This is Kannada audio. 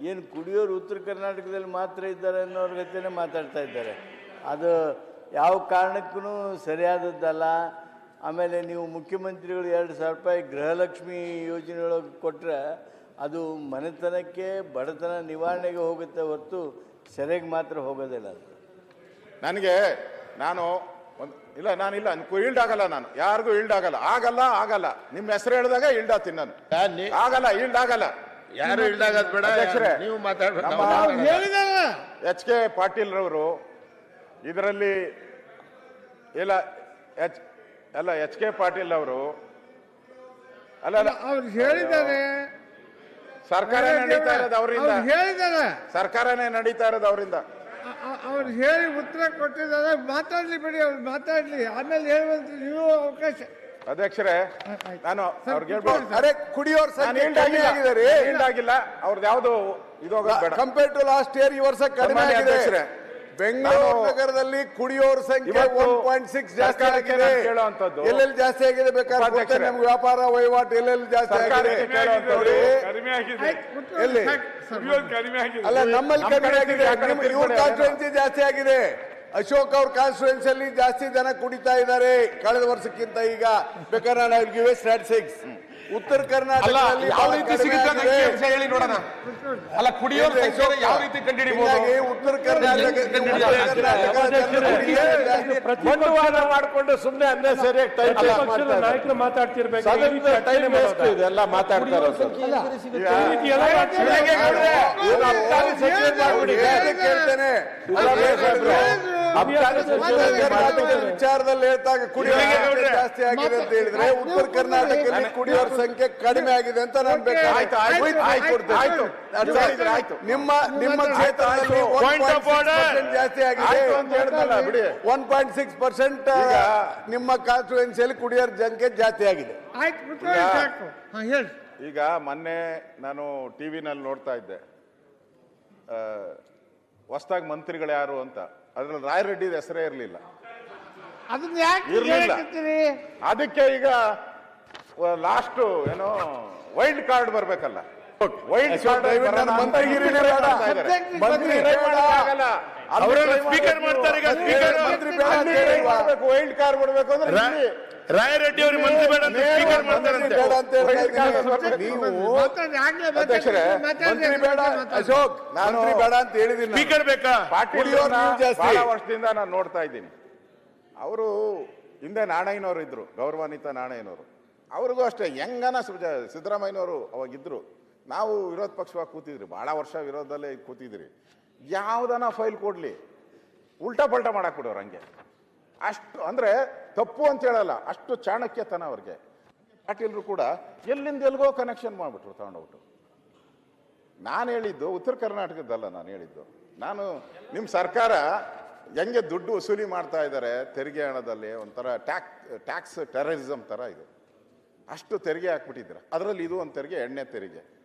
ಏನು ಕುಡಿಯೋರು ಉತ್ತರ ಕರ್ನಾಟಕದಲ್ಲಿ ಮಾತ್ರ ಇದ್ದಾರೆ ಅನ್ನೋರ ಜೊತೆನೇ ಮಾತಾಡ್ತಾ ಇದ್ದಾರೆ. ಅದು ಯಾವ ಕಾರಣಕ್ಕೂ ಸರಿಯಾದದ್ದಲ್ಲ. ಆಮೇಲೆ ನೀವು ಮುಖ್ಯಮಂತ್ರಿಗಳು ಎರಡು ಸಾವಿರ ರೂಪಾಯಿ ಗೃಹಲಕ್ಷ್ಮಿ ಯೋಜನೆಯೊಳಗೆ ಕೊಟ್ಟರೆ ಅದು ಮನೆತನಕ್ಕೆ ಬಡತನ ನಿವಾರಣೆಗೆ ಹೋಗುತ್ತೆ ಹೊರತು ಸೆರೆಗೆ ಮಾತ್ರ ಹೋಗೋದಿಲ್ಲ ಅದು. ನನಗೆ ನಾನು ಒಂದು ಇಲ್ಲ ನಾನಿಲ್ಲ ಈಲ್ಡ್ ಆಗಲ್ಲ ನಾನು. ಯಾರಿಗೂ ಈಲ್ಡ್ ಆಗಲ್ಲ. ಆಗಲ್ಲ ಆಗಲ್ಲ. ನಿಮ್ಮ ಹೆಸರು ಹೇಳಿದಾಗ ಈಲ್ಡ್ ಆತೀನಿ ನಾನು. ಆಗಲ್ಲ ಈಲ್ಡ್ ಆಗಲ್ಲ. ಯಾರು ಇಲ್ದಾಗದ್ ಬೇಡ. ಅಧ್ಯಕ್ಷರೇ, ನೀವು ಮಾತಾಡ್ಬೇಕು ನಮ್ಮ- ನಾವು. ಎಚ್ ಕೆ ಪಾಟೀಲ್ ರವರು ಇದರಲ್ಲಿ ಇಲ್ಲ ಎಚ್ ಅಲ್ಲ ಎಚ್ ಕೆ ಪಾಟೀಲ್ ಅವರು ಅಲ್ಲ. ಅಲ್ಲ ಅವ್ರು ಹೇಳಿದ್ದಾರೆ. ಸರ್ಕಾರ ನಡೀತಾ ಇರೋದು ಅವರಿಂದ. ಅವ್ರು ಹೇಳಿದ್ದಾರೆ. ಸರ್ಕಾರನೇ ನಡೀತಾ ಇರೋದು ಅವರಿಂದ. ಅ- ಅ- ಅವ್ರು ಹೇಳಿ ಉತ್ತರ ಕೊಟ್ಟಿದ್ದಾರೆ. ಮಾತಾಡ್ಲಿ ಬಿಡಿ ಅವ್ರು ಮಾತಾಡ್ಲಿ. ಆಮೇಲೆ ಹೇಳುವಂತ ನೀವು ಅವಕಾಶ ಅಧ್ಯಕ್ಷರೇ ನಾನು ಅವ್ರಿಗೆ ಹೇಳ್ಬೋದು. ಅರೆ ಕುಡಿಯೋರ್ ಸಂಖ್ಯೆ ಕಡಿಮೆ ಆಗಿಲ್ಲ. ಅವ್ರದ್ದು ಯಾವುದು ಇದು ಕಂಪೇರ್ ಟು ಲಾಸ್ಟ್ ಇಯರ್ ಈ ವರ್ಷ ಕಡಿಮೆ ಆಗಿದೆ. ಅಧ್ಯಕ್ಷರೇ, ಬೆಂಗಳೂರು ನಗರದಲ್ಲಿ ಕುಡಿಯೋರ್ ಸಂಖ್ಯೆ ಒನ್ ಪಾಯಿಂಟ್ ಸಿಕ್ಸ್ ಜಾಸ್ತಿ ಆಗಿದೆ. ಎಲ್ಲೆಲ್ಲಿ ಜಾಸ್ತಿ ಆಗಿದೆ ಬೇಕಾದ್ರೆ. ನಮ್ಗೆ ವ್ಯಾಪಾರ ವಹಿವಾಟು ಎಲ್ಲೆಲ್ಲಿ ಜಾಸ್ತಿ ಆಗಿದೆ? ಎಲ್ಲಿ? ಅಲ್ಲ ನಮ್ಮಲ್ಲಿ ನಮ್ಮ ಕಡಿಮೆ ಕಡೆ ಆಗಿದೆ. ಇವ್ರ ಕಾನ್ಸ್ಟಿಟ್ಯೂನ್ಸಿ ಜಾಸ್ತಿ ಆಗಿದೆ. ಅಶೋಕ್ ಅವ್ರ ಕಾನ್ಸ್ಟಿಟ್ಯೂನ್ಸಿ ಅಲ್ಲಿ ಜಾಸ್ತಿ ಜನ ಕುಡಿತಾ ಇದ್ದಾರೆ. ಕಳೆದ ವರ್ಷಕ್ಕಿಂತ ಈಗ ಬೇಕಾದ್ರೆ ನಾನು ಗಿವ್ ಸ್ಟ್ಯಾಟಿಸ್ಟಿಕ್ಸ್ ಉತ್ತರ ಅಲ್ಲ ಕರ್ನಾಟಕದಲ್ಲಿ ಯಾವ ರೀತಿ ಸಿಗುತ್ತೆ ಅಂತ. ಹೇಳಿ ನೋಡೋಣ. ಅಲ್ಲ ಕುಡಿಯೋರ್ ಸಂಖ್ಯೆ ಯಾವ ರೀತಿ ಉತ್ತರ ಕರ್ನಾಟಕ ಬಂಡವಾಳ ಮಾಡಿಕೊಂಡು ಸುಮ್ಮನೆ ಅನ್ನೇ ಸರಿಯಾಗಿ ಟೈಮ್ ಪಕ್ಷದ ನಾಯಕರು ಮಾತಾಡ್ತಿರ್ಬೇಕು. ಟೈಮ್ ವೇಸ್ಟ್ ರೀತಿ ಎಲ್ಲ ಮಾತಾಡ್ತಾರೆ ಕೇಳ್ತೇನೆ. ವಿಚಾರದಲ್ಲಿ ಹೇಳ್ತಾಗ ಕುಡಿಯೋರ ಸಂಖ್ಯೆ ಜಾಸ್ತಿ ಆಗಿದೆ ಅಂತ ಹೇಳಿದ್ರೆ ಉತ್ತರ ಕರ್ನಾಟಕದಲ್ಲಿ ಕುಡಿಯೋರ ಸಂಖ್ಯೆ ಕಡಿಮೆ ಆಗಿದೆ ಅಂತ ನಾನು ಆಯ್ತು. ನಿಮ್ಮ ನಿಮ್ಮ ಕ್ಷೇತ್ರದಲ್ಲಿ. ಜಾಸ್ತಿ ಆಗಿದೆ. ಒನ್ ಪಾಯಿಂಟ್ ಸಿಕ್ಸ್ ಪರ್ಸೆಂಟ್ ನಿಮ್ಮ ಕಾನ್ಸ್ಟಿಟ್ಯೂನ್ಸಿಯಲ್ಲಿ ಕುಡಿಯೋರ ಸಂಖ್ಯೆ ಜಾಸ್ತಿ ಆಗಿದೆ. ಆಯ್ತು ಕೂತ್ಕೊಳ್ಳಿ ಈಗ- ಸಾಕು. ಹಾ ಹೇಳಿ. ಈಗ ಮೊನ್ನೆ ನಾನು ಟಿವಿನಲ್ಲಿ ನೋಡ್ತಾ ಇದ್ದೆ. ಹೊಸ್ದಾಗಿ ಮಂತ್ರಿಗಳು ಯಾರು ಅಂತ. ಅದ್ರಲ್ಲಿ ರಾಯರೆಡ್ಡಿ ಹೆಸರೇ ಇರಲಿಲ್ಲ. ಅದನ್ನ ಯಾಕೆ ಇರ್ಲಿಲ್ಲ. ಅದಕ್ಕೆ ಈಗ ಲಾಸ್ಟ್ ಏನೋ ವೈಲ್ಡ್ ಕಾರ್ಡ್ ಬರ್ಬೇಕಲ್ಲ. ವೈಲ್ಡ್ ಅಶೋಕ್, ಕಾರ್ಡ್ ದಯವಿಟ್ಟು ನನ್ನ ಬೇಡ. Subject ಮಂತ್ರಿ ಬೇಡ. ಅವ್ರನ್ನ speaker ಮಾಡ್ತಾರೆ ಈಗ, speaker. ಮಂತ್ರಿ ಬೇಡ ಅಂತ ಹೇಳಿಲ್ವಾ? ವೈಲ್ಡ್ ಕಾರ್ಡ್ ಬರ್ಬೇಕು ಅಂದ್ರೆ ಇಲ್ಲಿ ರಾಯರೆಡ್ಡಿ ಅವರು ಮಂತ್ರಿ ಬೇಡ ಅಂತ. ಸ್ಪೀಕರ್ ಮಾಡ್ತಾರಂತೆ ಅಶೋಕ್ ನಾನು- ಬೇಡ ಅಂತ ಹೇಳಿದ್ದೀನಿ ನಾನು. ಸ್ಪೀಕರ್ ಬೇಕಾ? ಪಾಟೀಲ್ ವರ್ಷದಿಂದ ನಾನು ನೋಡ್ತಾ ಇದ್ದೀನಿ. ಅವರು ಹಿಂದೆ ನಾಣಯ್ಯನವರು ಇದ್ರು ಗೌರವಾನ್ವಿತ ನಾಣಯ್ಯನವರು. ಅವ್ರಿಗೂ ಅಷ್ಟೇ ಹೆಂಗನ ಸಿದ್ದರಾಮಯ್ಯನವರು ಅವಾಗಿದ್ರು ನಾವು ವಿರೋಧ ಪಕ್ಷವಾಗಿ ಕೂತಿದ್ರಿ ಬಹಳ ವರ್ಷ ವಿರೋಧದಲ್ಲೇ ಕೂತಿದ್ರಿ. ಯಾವ್ದನ ಫೈಲ್ ಕೊಡ್ಲಿ? ಉಲ್ಟಾ ಪಲ್ಟಾ ಮಾಡಕ್ ಬಿಡೋರು ಹಂಗೆ. ಅಷ್ಟು ಅಂದ್ರೆ ತಪ್ಪು ಅಂತ ಹೇಳಲ್ಲ, ಅಷ್ಟು ಚಾಣಕ್ಯತನ ಅವ್ರಿಗೆ. ಪಾಟೀಲ್ರು ಕೂಡ ಎಲ್ಲಿಂದ ಎಲ್ಲಿಗೋ ಕನೆಕ್ಷನ್ ಮಾಡ್ಬಿಟ್ರು ತಗೊಂಡೋಗ್ಬಿಟ್ಟು. ನಾನು ಹೇಳಿದ್ದು ಉತ್ತರ ಕರ್ನಾಟಕದಲ್ಲ ನಾನು ಹೇಳಿದ್ದು. ನಾನು ನಿಮ್ಮ ಸರ್ಕಾರ ಹೆಂಗೆ ದುಡ್ಡು ವಸೂಲಿ ಮಾಡ್ತಾ ಇದ್ದಾರೆ ತೆರಿಗೆ ಹಣದಲ್ಲಿ ಒಂಥರ ಟ್ಯಾಕ್, ಟ್ಯಾಕ್ಸ್ ಟೆರರಿಸಮ್ ಥರ ಇದು. ಅಷ್ಟು ತೆರಿಗೆ ಹಾಕ್ಬಿಟ್ಟಿದ್ದೀರ. ಅದರಲ್ಲಿ ಇದು ಒಂದು ತೆರಿಗೆ, ಎಣ್ಣೆ ತೆರಿಗೆ.